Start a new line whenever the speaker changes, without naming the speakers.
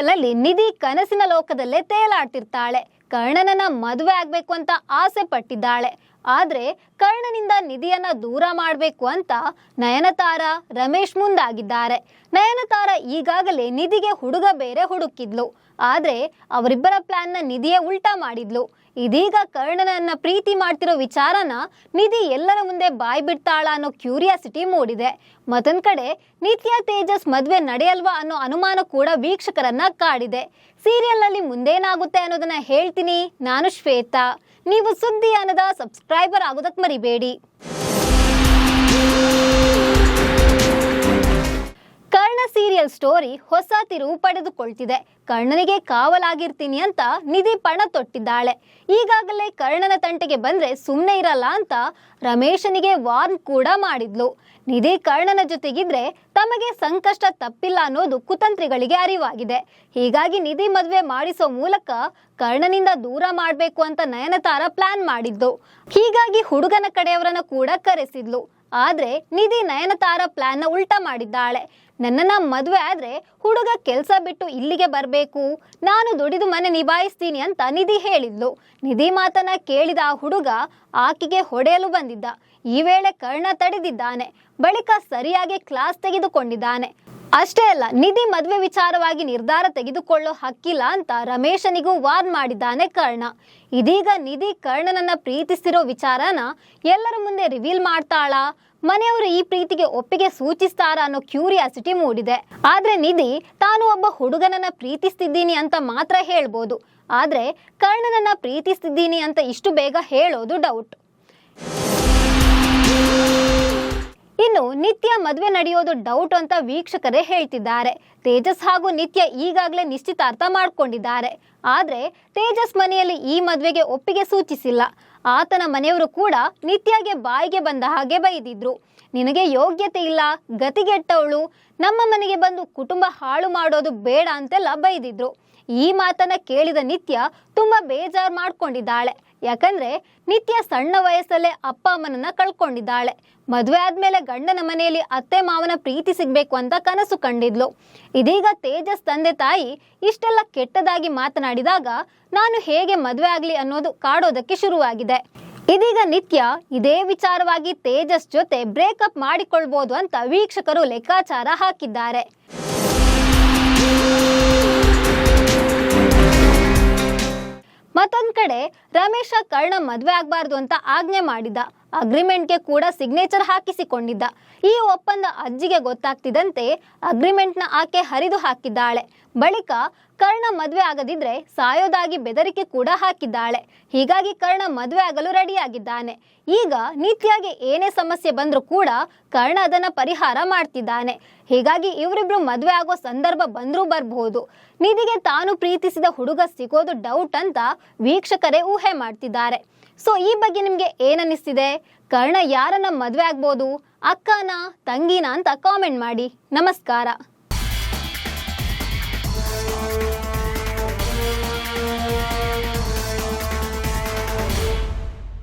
ಸೀರಿಯಲ್ನಲ್ಲಿ ನಿಧಿ ಕನಸಿನ ಲೋಕದಲ್ಲೇ ತೇಲಾಡ್ತಿರ್ತಾಳೆ. ಕರ್ಣನನ್ನ ಮದುವೆ ಆಗ್ಬೇಕು ಅಂತ ಆಸೆ ಪಟ್ಟಿದ್ದಾಳೆ. ಆದ್ರೆ ಕರ್ಣನಿಂದ ನಿಧಿಯನ್ನ ದೂರ ಮಾಡಬೇಕು ಅಂತ ನಯನತಾರ ರಮೇಶ್ ಮುಂದಾಗಿದ್ದಾರೆ. ನಯನತಾರ ಈಗಾಗಲೇ ನಿಧಿಗೆ ಹುಡುಗ ಬೇರೆ ಹುಡುಕಿದ್ಲು. ಆದ್ರೆ ಅವರಿಬ್ಬರ ಪ್ಲಾನ್ನ ನಿಧಿಯೇ ಉಲ್ಟಾ ಮಾಡಿದ್ಲು. ಇದೀಗ ಕರ್ಣನನ್ನ ಪ್ರೀತಿ ಮಾಡ್ತಿರೋ ವಿಚಾರನ ನಿಧಿ ಎಲ್ಲರ ಮುಂದೆ ಬಾಯ್ ಬಿಡ್ತಾಳ ಅನ್ನೋ ಕ್ಯೂರಿಯಾಸಿಟಿ ಮೂಡಿದೆ. ಮತ್ತೊಂದ್ ಕಡೆ ನಿತ್ಯ ತೇಜಸ್ ಮದ್ವೆ ನಡೆಯಲ್ವಾ ಅನ್ನೋ ಅನುಮಾನ ಕೂಡ ವೀಕ್ಷಕರನ್ನ ಕಾಡಿದೆ. ಸೀರಿಯಲ್ನಲ್ಲಿ ಮುಂದೇನಾಗುತ್ತೆ ಅನ್ನೋದನ್ನ ಹೇಳ್ತೀನಿ ನಾನು ಶ್ವೇತಾ. ನೀವು ಸುದ್ದಿ ಅನ್ನದ ಸಬ್ಸ್ಕ್ರೈಬರ್ ಆಗೋದಕ್ಕೆ ಮರಿಬೇಡಿ. ಕರ್ಣ ಸೀರಿಯಲ್ ಸ್ಟೋರಿ ಹೊಸ ತಿರುವು ಪಡೆದುಕೊಳ್ತಿದೆ. ಕರ್ಣನಿಗೆ ಕಾವಲಾಗಿರ್ತೀನಿ ಅಂತ ನಿಧಿ ಪಣ ತೊಟ್ಟಿದ್ದಾಳೆ. ಈಗಾಗಲೇ ಕರ್ಣನ ತಂಟೆಗೆ ಬಂದ್ರೆ ಸುಮ್ಮನೆ ಇರಲ್ಲ ಅಂತ ರಮೇಶನಿಗೆ ವಾರ್ನ್ ಕೂಡ ಮಾಡಿದ್ಲು. ನಿಧಿ ಕರ್ಣನ ಜೊತೆಗಿದ್ರೆ ತಮಗೆ ಸಂಕಷ್ಟ ತಪ್ಪಿಲ್ಲ ಅನ್ನೋದು ಕುತಂತ್ರಿಗಳಿಗೆ ಅರಿವಾಗಿದೆ. ಹೀಗಾಗಿ ನಿಧಿ ಮದುವೆ ಮಾಡಿಸೋ ಮೂಲಕ ಕರ್ಣನಿಂದ ದೂರ ಮಾಡಬೇಕು ಅಂತ ನಯನತಾರ ಪ್ಲಾನ್ ಮಾಡಿದ್ದು. ಹೀಗಾಗಿ ಹುಡುಗನ ಕಡೆಯವರನ್ನ ಕೂಡ ಕರೆಸಿದ್ಲು. ಆದ್ರೆ ನಿಧಿ ನಯನತಾರ ಪ್ಲಾನ್ನ ಉಲ್ಟಾ ಮಾಡಿದ್ದಾಳೆ. ನನ್ನನ್ನ ಮದುವೆ ಆದ್ರೆ ಹುಡುಗ ಕೆಲಸ ಬಿಟ್ಟು ಇಲ್ಲಿಗೆ ಬರಬೇಕು. ನಾನು ದುಡಿದು ಮನೆ ನಿಭಾಯಿಸ್ತೀನಿ ಅಂತ ನಿಧಿ ಹೇಳಿದ್ಲು. ನಿಧಿ ಮಾತನ್ನ ಕೇಳಿದ ಆ ಹುಡುಗ ಆಕೆಗೆ ಹೊಡೆಯಲು ಬಂದಿದ್ದ. ಈ ವೇಳೆ ಕರ್ಣ ತಡೆದಿದ್ದಾನೆ. ಬಳಿಕ ಸರಿಯಾಗಿ ಕ್ಲಾಸ್ ತೆಗೆದುಕೊಂಡಿದ್ದಾನೆ. ಅಷ್ಟೇ ಅಲ್ಲ, ನಿಧಿ ಮದುವೆ ವಿಚಾರವಾಗಿ ನಿರ್ಧಾರ ತೆಗೆದುಕೊಳ್ಳೋ ಹಕ್ಕಿಲ್ಲ ಅಂತ ರಮೇಶನಿಗೂ ವಾರ್ನ್ ಮಾಡಿದ್ದಾನೆ ಕರ್ಣ. ಇದೀಗ ನಿಧಿ ಕರ್ಣನನ್ನ ಪ್ರೀತಿಸ್ತಿರೋ ವಿಚಾರನ ಎಲ್ಲರ ಮುಂದೆ ರಿವೀಲ್ ಮಾಡ್ತಾಳಾ. ಮನೆಯವರು ಈ ಪ್ರೀತಿಗೆ ಒಪ್ಪಿಗೆ ಸೂಚಿಸ್ತಾರ ಅನ್ನೋ ಕ್ಯೂರಿಯಾಸಿಟಿ ಮೂಡಿದೆ. ಆದ್ರೆ ನಿಧಿ, ತಾನು ಒಬ್ಬ ಹುಡುಗನನ್ನ ಪ್ರೀತಿಸ್ತಿದ್ದೀನಿ ಅಂತ ಮಾತ್ರ ಹೇಳ್ಬೋದು. ಆದ್ರೆ ಕರ್ಣನನ್ನ ಪ್ರೀತಿಸ್ತಿದ್ದೀನಿ ಅಂತ ಇಷ್ಟು ಬೇಗ ಹೇಳೋದು ಡೌಟ್ ನಿತ್ಯ ಮದುವೆ ನಡೆಯೋದು ಡೌಟ್ ಅಂತ ವೀಕ್ಷಕರೇ ಹೇಳ್ತಿದ್ದಾರೆ. ತೇಜಸ್ ಹಾಗೂ ನಿತ್ಯ ಈಗಾಗಲೇ ನಿಶ್ಚಿತಾರ್ಥ ಮಾಡಿಕೊಂಡಿದ್ದಾರೆ. ಆದ್ರೆ ತೇಜಸ್ ಮನೆಯಲ್ಲಿ ಈ ಮದುವೆಗೆ ಒಪ್ಪಿಗೆ ಸೂಚಿಸಿಲ್ಲ. ಆತನ ಮನೆಯವರು ಕೂಡ ನಿತ್ಯಗೆ ಬಾಯಿಗೆ ಬಂದ ಹಾಗೆ ಬೈದಿದ್ರು. ನಿನಗೆ ಯೋಗ್ಯತೆ ಇಲ್ಲ, ಗತಿಗೆಟ್ಟವಳು, ನಮ್ಮ ಮನೆಗೆ ಬಂದು ಕುಟುಂಬ ಹಾಳು ಮಾಡೋದು ಬೇಡ ಅಂತೆಲ್ಲ ಬೈದಿದ್ರು. ಈ ಮಾತನ್ನ ಕೇಳಿದ ನಿತ್ಯ ತುಂಬಾ ಬೇಜಾರು ಮಾಡ್ಕೊಂಡಿದ್ದಾಳೆ. ಯಾಕಂದ್ರೆ ನಿತ್ಯ ಸಣ್ಣ ವಯಸ್ಸಲ್ಲೇ ಅಪ್ಪ ಅಮ್ಮನನ್ನ ಕಳ್ಕೊಂಡಿದ್ದಾಳೆ. ಮದುವೆ ಆದ್ಮೇಲೆ ಗಂಡನ ಮನೆಯಲ್ಲಿ ಅತ್ತೆ ಮಾವನ ಪ್ರೀತಿ ಸಿಗ್ಬೇಕು ಅಂತ ಕನಸು ಕಂಡಿದ್ಲು. ಇದೀಗ ತೇಜಸ್ ತಂದೆ ತಾಯಿ ಇಷ್ಟೆಲ್ಲ ಕೆಟ್ಟದಾಗಿ ಮಾತನಾಡಿದಾಗ ನಾನು ಹೇಗೆ ಮದುವೆ ಆಗ್ಲಿ ಅನ್ನೋದು ಕಾಡೋದಕ್ಕೆ ಶುರುವಾಗಿದೆ. ಇದೀಗ ನಿತ್ಯ ಇದೇ ವಿಚಾರವಾಗಿ ತೇಜಸ್ ಜೊತೆ ಬ್ರೇಕಪ್ ಮಾಡಿಕೊಳ್ಬೋದು ಅಂತ ವೀಕ್ಷಕರು ಲೆಕ್ಕಾಚಾರ ಹಾಕಿದ್ದಾರೆ. ಮತ್ತೊಂದ್ ಕಡೆ ರಮೇಶ ಕರ್ಣ ಮದ್ವೆ ಆಗ್ಬಾರ್ದು ಅಂತ ಆಜ್ಞೆ ಮಾಡಿದ್ದ ಅಗ್ರಿಮೆಂಟ್ಗೆ ಕೂಡ ಸಿಗ್ನೇಚರ್ ಹಾಕಿಸಿಕೊಂಡಿದ್ದ. ಈ ಒಪ್ಪಂದ ಅಜ್ಜಿಗೆ ಗೊತ್ತಾಗ್ತಿದ್ದಂತೆ ಅಗ್ರಿಮೆಂಟ್ನ ಆಕೆ ಹರಿದು ಹಾಕಿದ್ದಾಳೆ. ಬಳಿಕ ಕರ್ಣ ಮದುವೆ ಆಗದಿದ್ರೆ ಸಾಯೋದಾಗಿ ಬೆದರಿಕೆ ಕೂಡ ಹಾಕಿದ್ದಾಳೆ. ಹೀಗಾಗಿ ಕರ್ಣ ಮದುವೆ ಆಗಲು ರೆಡಿಯಾಗಿದ್ದಾನೆ. ಈಗ ನಿತ್ಯಾಗೆ ಏನೇ ಸಮಸ್ಯೆ ಬಂದರೂ ಕೂಡ ಕರ್ಣ ಅದನ್ನ ಪರಿಹಾರ ಮಾಡ್ತಿದ್ದಾನೆ. ಹೀಗಾಗಿ ಇವರಿಬ್ರು ಮದುವೆ ಆಗೋ ಸಂದರ್ಭ ಬಂದರೂ ಬರಬಹುದು ನಿಧಿಗೆ ತಾನು ಪ್ರೀತಿಸಿದ ಹುಡುಗ ಸಿಗೋದು ಡೌಟ್ ಅಂತ ವೀಕ್ಷಕರೇ ಊಹೆ ಮಾಡ್ತಿದ್ದಾರೆ. ಸೊ ಈ ಬಗ್ಗೆ ನಿಮ್ಗೆ ಏನನ್ನಿಸ್ತಿದೆ? ಕರ್ಣ ಯಾರನ್ನ ಮದುವೆ ಆಗ್ಬೋದು? ಅಕ್ಕನ, ತಂಗಿನ ಅಂತ ಕಾಮೆಂಟ್ ಮಾಡಿ. ನಮಸ್ಕಾರ.